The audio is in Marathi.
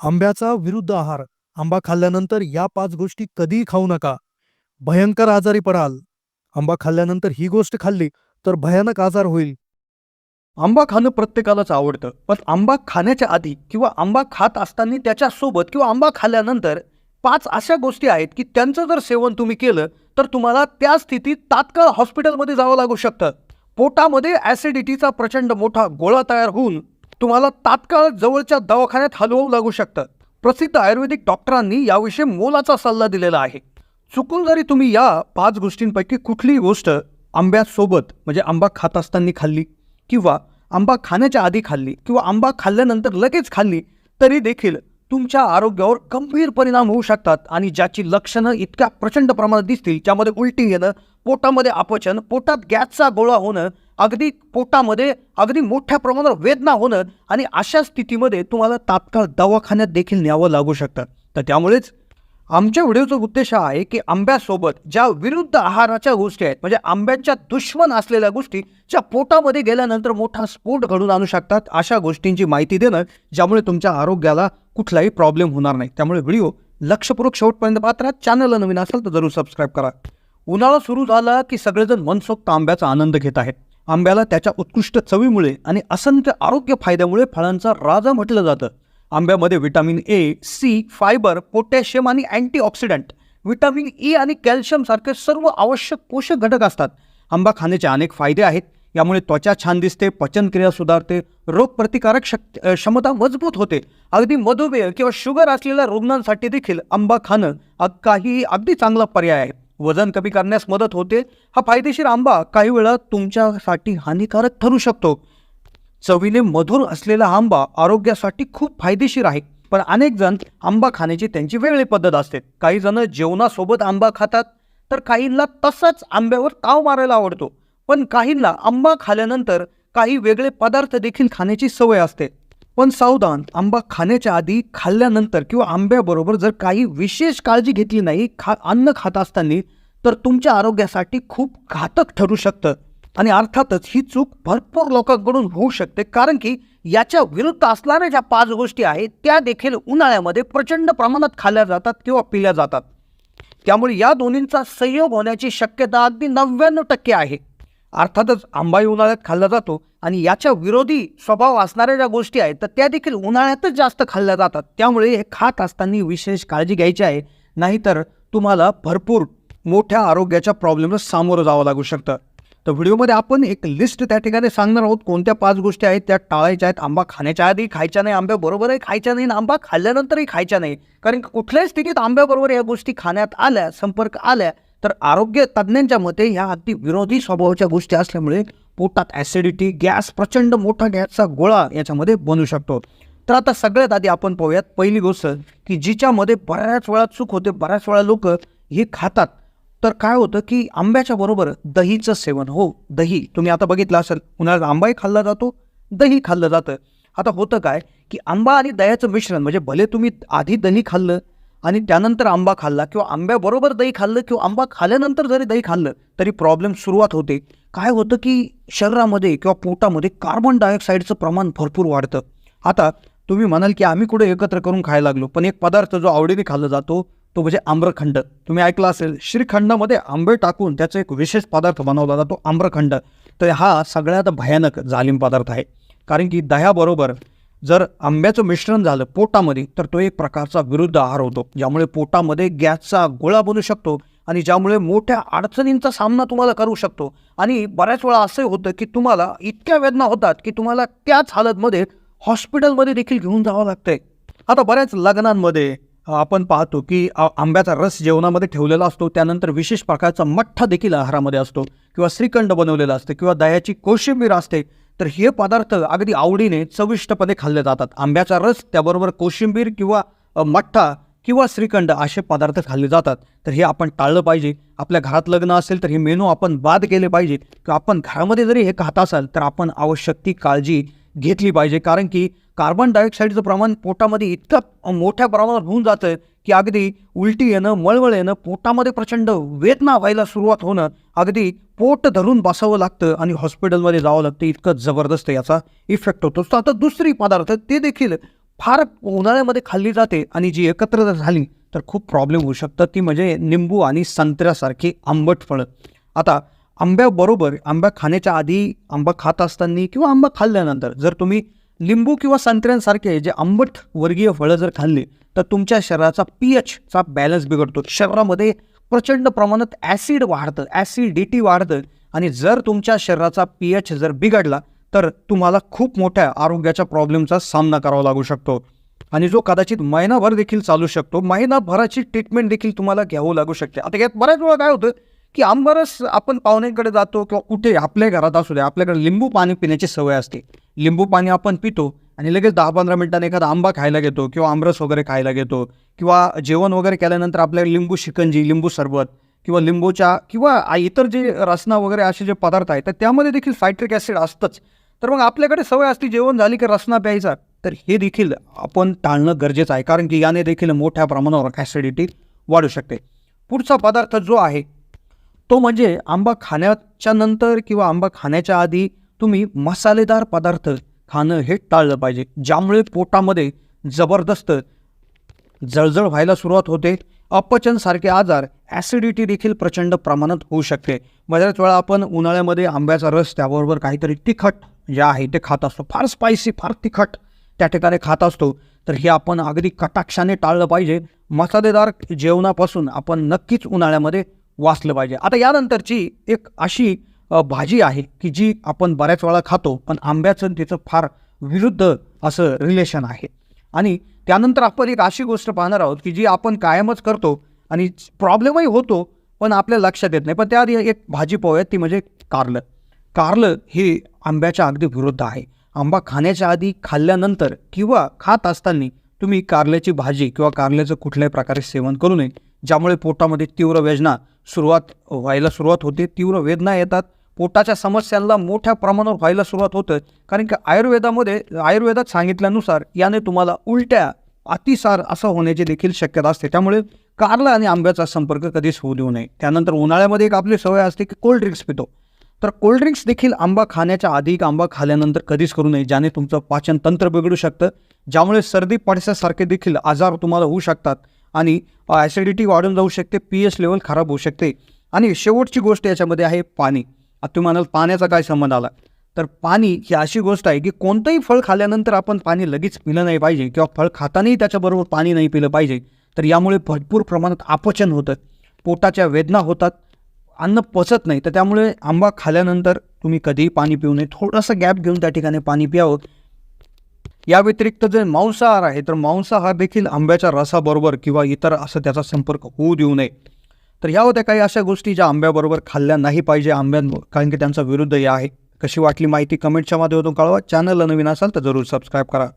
आंब्याचा विरुद्ध आहार. आंबा खाल्ल्यानंतर या पाच गोष्टी कधीही खाऊ नका. भयंकर आजारी पडाल. आंबा खाल्ल्यानंतर ही गोष्ट खाल्ली तर भयानक आजार होईल. आंबा खाणं प्रत्येकालाच आवडतं. पण आंबा खाण्याच्या आधी किंवा आंबा खात असताना त्याच्यासोबत किंवा आंबा खाल्ल्यानंतर पाच अशा गोष्टी आहेत की त्यांचं जर सेवन तुम्ही केलं तर तुम्हाला त्या स्थितीत तात्काळ हॉस्पिटलमध्ये जावं लागू शकतं. पोटामध्ये ॲसिडिटीचा प्रचंड मोठा गोळा तयार होऊन तुम्हाला तात्काळ जवळच्या दवाखान्यात हलवू लागू शकतं. प्रसिद्ध आयुर्वेदिक डॉक्टरांनी याविषयी मोलाचा सल्ला दिलेला आहे. चुकून जरी तुम्ही या पाच गोष्टींपैकी कुठलीही गोष्ट आंब्यासोबत म्हणजे आंबा खात असताना खाल्ली किंवा आंबा खाण्याच्या आधी खाल्ली किंवा आंबा खाल्ल्यानंतर लगेच खाल्ली तरी देखील तुमच्या आरोग्यावर गंभीर परिणाम होऊ शकतात आणि ज्याची लक्षणं इतक्या प्रचंड प्रमाणात दिसतील ज्यामध्ये उलटी येणं पोटामध्ये अपचन पोटात गॅसचा गोळा होणं अगदी पोटामध्ये अगदी मोठ्या प्रमाणावर वेदना होणं आणि अशा स्थितीमध्ये तुम्हाला तात्काळ दवाखान्यात देखील न्यावं लागू शकतं. तर त्यामुळेच आमच्या व्हिडिओचा उद्देश हा आहे की आंब्यासोबत ज्या विरुद्ध आहाराच्या गोष्टी आहेत म्हणजे आंब्यांच्या दुश्मन असलेल्या गोष्टी ज्या पोटामध्ये गेल्यानंतर मोठा स्फोट घडून आणू शकतात अशा गोष्टींची माहिती देणं ज्यामुळे तुमच्या आरोग्याला कुठलाही प्रॉब्लेम होणार नाही. त्यामुळे व्हिडिओ लक्षपूर्वक शेवटपर्यंत पात्रात चॅनलला नवीन असेल तर जरूर सबस्क्राईब करा. उन्हाळा सुरू झाला की सगळेजण मनसोक्त आंब्याचा आनंद घेत आहेत. आंब्याला त्याच्या उत्कृष्ट चवीमुळे आणि असंख्य आरोग्य फायद्यामुळे फळांचा राजा म्हटलं जातं. आंब्यामध्ये vitamin A C fibre potassium आणि अँटीऑक्सिडंट व्हिटॅमिन ई आणि कॅल्शियम सारखे सर्व आवश्यक पोषक घटक असतात. आंबा खाण्याचे अनेक फायदे आहेत. यामुळे त्वचा छान दिसते पचनक्रिया सुधारते रोगप्रतिकारक शक्ती क्षमता मजबूत होते. अगदी मधुमेह किंवा शुगर असलेल्या रुग्णांसाठी देखील आंबा खाणं काही अगदी चांगला पर्याय आहे. वजन कमी करण्यास मदत होते. हा फायदेशीर आंबा काही वेळा तुमच्यासाठी हानिकारक ठरू शकतो. चवीने मधुर असलेला आंबा आरोग्यासाठी खूप फायदेशीर आहे. पण अनेक जण आंबा खाण्याची त्यांची वेगळी पद्धत असते. काही जण जेवणासोबत आंबा खातात तर काहींना तसाच आंब्यावर ताव मारायला आवडतो. पण काहींना आंबा खाल्यानंतर काही वेगळे पदार्थ देखील खाण्याची सवय असते. पण सावधान आंबा खाण्याच्या आधी खाल्ल्यानंतर किंवा आंब्याबरोबर जर काही विशेष काळजी घेतली नाही खा अन्न खात असताना तर तुमच्या आरोग्यासाठी खूप घातक ठरू शकतं. आणि अर्थातच ही चूक भरपूर लोकांकडून होऊ शकते कारण की याच्या विरुद्ध असणाऱ्या ज्या पाच गोष्टी आहेत त्या देखील उन्हाळ्यामध्ये प्रचंड प्रमाणात खाल्ल्या जातात किंवा पिल्या जातात. त्यामुळे या दोन्हींचा संयोग होण्याची शक्यता अगदी नव्याण्णव टक्के आहे. अर्थातच आंबाही उन्हाळ्यात खाल्ला जातो आणि याच्या विरोधी स्वभाव असणाऱ्या ज्या गोष्टी आहेत तर त्या देखील उन्हाळ्यातच जास्त खाल्ल्या जातात. त्यामुळे हे खात असताना विशेष काळजी घ्यायची आहे. नाहीतर तुम्हाला भरपूर मोठ्या आरोग्याच्या प्रॉब्लेमला सामोरं जावं लागू शकतं. तर व्हिडिओमध्ये आपण एक लिस्ट त्या ठिकाणी सांगणार आहोत. कोणत्या पाच गोष्टी आहेत त्या टाळायच्या आहेत. आंबा खाण्याच्या आधी खायच्या नाही आंब्याबरोबरही खायच्या नाही आणि आंबा खाल्ल्यानंतरही खायच्या नाही. कारण कुठल्याही स्थितीत आंब्याबरोबर या गोष्टी खाण्यात आल्या संपर्क आल्या तर आरोग्य तज्ज्ञांच्या मते ह्या अगदी विरोधी स्वभावाच्या गोष्टी असल्यामुळे पोटात ॲसिडिटी गॅस प्रचंड मोठा गॅसचा गोळा याच्यामध्ये बनू शकतो. तर आता सगळ्यात आधी आपण पाहूयात पहिली गोष्ट की जिच्यामध्ये बऱ्याच वेळा चूक होते बऱ्याच वेळा लोक हे खातात. तर काय होतं की आंब्याच्या बरोबर दहीचं सेवन हो दही. तुम्ही आता बघितलं असेल उन्हाळ्यात आंबाही खाल्ला जातो दही खाल्लं जातं. आता होतं काय की आंबा आणि दह्याचं मिश्रण म्हणजे भले तुम्ही आधी दही खाल्लं आणि त्यानंतर आंबा खाल्ला किंवा आंब्याबरोबर दही खाल्लं किंवा आंबा खाल्ल्यानंतर जरी दही खाल्लं तरी प्रॉब्लेम सुरुवात होते. काय होतं की शरीरामध्ये किंवा पोटामध्ये कार्बन डायऑक्साईडचं प्रमाण भरपूर वाढतं. आता तुम्ही म्हणाल की आम्ही कुठे एकत्र करून खायला लागलो पण एक पदार्थ जो आवडीने खाल्ला जातो तो म्हणजे आम्रखंड. तुम्ही ऐकला असेल श्रीखंडामध्ये आंबे टाकून त्याचा एक विशेष पदार्थ बनवला जातो आम्रखंड. तर हा सगळ्यात भयानक जालिम पदार्थ आहे. कारण की दह्याबरोबर जर आंब्याचं मिश्रण झालं पोटामध्ये तर तो एक प्रकारचा विरुद्ध आहार होतो. ज्यामुळे पोटामध्ये गॅसचा गोळा बनू शकतो आणि ज्यामुळे मोठ्या अडचणींचा सामना तुम्हाला करू शकतो. आणि बऱ्याच वेळा असंही होतं की तुम्हाला इतक्या वेदना होतात की तुम्हाला त्याच हालतमध्ये हॉस्पिटलमध्ये देखील घेऊन जावं लागतंय. आता बऱ्याच लग्नांमध्ये आपण पाहतो की आंब्याचा रस जेवणामध्ये ठेवलेला असतो त्यानंतर विशेष प्रकारचा मठ्ठा देखील आहारामध्ये असतो किंवा श्रीखंड बनवलेला असते किंवा दह्याची कोशिंबीर असते. तर हे पदार्थ अगदी आवडीने चविष्टपणे खाल्ले जातात. आंब्याचा रस त्याबरोबर कोशिंबीर किंवा मठ्ठा किंवा श्रीखंड असे पदार्थ खाल्ले जातात. तर हे आपण टाळलं पाहिजे. आपल्या घरात लग्न असेल तर हे मेनू आपण बाद केले पाहिजे किंवा आपण घरामध्ये जरी हे खात असाल तर आपण आवश्यक ती काळजी घेतली पाहिजे. कारण की कार्बन डायऑक्साईडचं प्रमाण पोटामध्ये इतकं मोठ्या प्रमाणात होऊन जातं की अगदी उलटी येणं मळमळ येणं पोटामध्ये प्रचंड वेदना व्हायला सुरुवात होणं अगदी पोट धरून बसावं लागतं आणि हॉस्पिटलमध्ये जावं लागतं इतकं जबरदस्त याचा इफेक्ट होतो. तर आता दुसरी पदार्थ ते देखील फार उन्हाळ्यामध्ये खाल्ली जाते आणि जी एकत्र जर झाली तर खूप प्रॉब्लेम होऊ शकतात ती म्हणजे निंबू आणि संत्र्यासारखी आंबट फळं. आता आंब्याबरोबर आंबा खाण्याच्या आधी आंबा खात असताना किंवा आंबा खाल्ल्यानंतर जर तुम्ही लिंबू किंवा संत्र्यांसारखे जे आंबट वर्गीय फळं जर खाल्ली तर तुमच्या शरीराचा पी एचचा बॅलन्स बिघडतो. शरीरामध्ये प्रचंड प्रमाणात ॲसिड वाढतं ॲसिडिटी वाढतं. आणि जर तुमच्या शरीराचा पी एच जर बिघडला तर तुम्हाला खूप मोठ्या आरोग्याच्या प्रॉब्लेमचा सामना करावा लागू शकतो. आणि जो कदाचित महिनाभर देखील चालू शकतो महिनाभराची ट्रीटमेंट देखील तुम्हाला घ्यावं लागू शकते. आता यात बऱ्याच वेळा काय होतं की आंबरस आपण पाहुण्यांकडे जातो किंवा कुठे आपल्या घरात असू दे आपल्याकडे लिंबू पाणी पिण्याची सवय असते. लिंबू पाणी आपण पितो आणि लगेच दहा पंधरा मिनिटांनी एखादा आंबा खायला घेतो किंवा आमरस वगैरे खायला घेतो किंवा जेवण वगैरे केल्यानंतर आपल्याला लिंबू शिकंजी लिंबू सरबत किंवा लिंबूच्या किंवा इतर जे रसना वगैरे असे जे पदार्थ आहेत तर त्यामध्ये देखील फायट्रिक ॲसिड असतंच. तर मग आपल्याकडे सवय असते जेवण झाली की रसना प्यायचा तर हे देखील आपण टाळणं गरजेचं आहे. कारण की याने देखील मोठ्या प्रमाणावर ॲसिडिटी वाढू शकते. पुढचा पदार्थ जो आहे तो म्हणजे आंबा खाण्याच्या नंतर किंवा आंबा खाण्याच्या आधी तुम्ही मसालेदार पदार्थ खाणं हे टाळलं पाहिजे ज्यामुळे पोटामध्ये जबरदस्त जळजळ व्हायला सुरुवात होते. अपचनसारखे आजार ॲसिडिटी देखील प्रचंड प्रमाणात होऊ शकते. बऱ्याच वेळा आपण उन्हाळ्यामध्ये आंब्याचा रस त्याबरोबर काहीतरी तिखट जे आहे ते खात असतो. फार स्पायसी फार तिखट त्या ठिकाणी खात असतो. तर हे आपण अगदी कटाक्षाने टाळलं पाहिजे. मसालेदार जेवणापासून आपण नक्कीच उन्हाळ्यामध्ये वाचलं पाहिजे. आता यानंतरची एक अशी भाजी आहे की जी आपण बऱ्याच वेळा खातो पण आंब्याचं आणि तिचं फार विरुद्ध असं रिलेशन आहे. आणि त्यानंतर आपण एक अशी गोष्ट पाहणार आहोत की जी आपण कायमच करतो आणि प्रॉब्लेमही होतो पण आपल्या लक्षात येत नाही. पण त्याआधी एक भाजी पाहूयात ती म्हणजे कारलं. कारलं हे आंब्याच्या अगदी विरुद्ध आहे. आंबा खाण्याच्या आधी खाल्ल्यानंतर किंवा खात असताना तुम्ही कारल्याची भाजी किंवा कारल्याचं कुठल्याही प्रकारे सेवन करू नये ज्यामुळे पोटामध्ये तीव्र वेदना सुरुवात व्हायला सुरुवात होते. तीव्र वेदना येतात. पोटाच्या समस्यांना मोठ्या प्रमाणावर व्हायला सुरुवात होतं. कारण की आयुर्वेदामध्ये आयुर्वेदात सांगितल्यानुसार याने तुम्हाला उलट्या अतिसार असं होण्याची देखील शक्यता असते. त्यामुळे कारला आणि आंब्याचा संपर्क कधीच होऊ देऊ नये. त्यानंतर उन्हाळ्यामध्ये एक आपली सवय असते की कोल्ड ड्रिंक्स पितो. तर कोल्ड ड्रिंक्स देखील आंबा खाण्याच्या आधी आंबा खाल्यानंतर कधीच करू नये ज्याने तुमचं पाचन तंत्र बिघडू शकतं. ज्यामुळे सर्दी पडसासारखे देखील आजार तुम्हाला होऊ शकतात. आणि ॲसिडिटी वाढून जाऊ शकते पी एच लेवल खराब होऊ शकते. आणि शेवटची गोष्ट याच्यामध्ये आहे पाणी. आता तुम्ही म्हणाल पाण्याचा काय संबंध आला? तर पाणी ही अशी गोष्ट आहे की कोणतंही फळ खाल्ल्यानंतर आपण पाणी लगेच पिलं नाही पाहिजे किंवा फळ खातानाही त्याच्याबरोबर पाणी नाही पिलं पाहिजे. तर यामुळे भरपूर प्रमाणात अपचन होतं. पोटाच्या वेदना होतात. अन्न पचत नाही. तर त्यामुळे आंबा खाल्यानंतर तुम्ही कधीही पाणी पिऊ नये. थोडंसं गॅप घेऊन त्या ठिकाणी पाणी प्यावं. या व्यतिरिक्त जे मांसाहार आहे तर मांसाहार देखील आंब्याच्या रसाबरोबर किंवा इतर असं त्याचा संपर्क होऊ देऊ नये. तर ह्या होत्या काही अशा गोष्टी ज्या आंब्याबरोबर खाल्ल्या नाही पाहिजे आंब्यांवर कारण की त्यांचा विरुद्ध या आहे. कशी वाटली माहिती कमेंटच्या माध्यमातून कळवा. चॅनलला नवीन असाल तर जरूर सबस्क्राईब करा.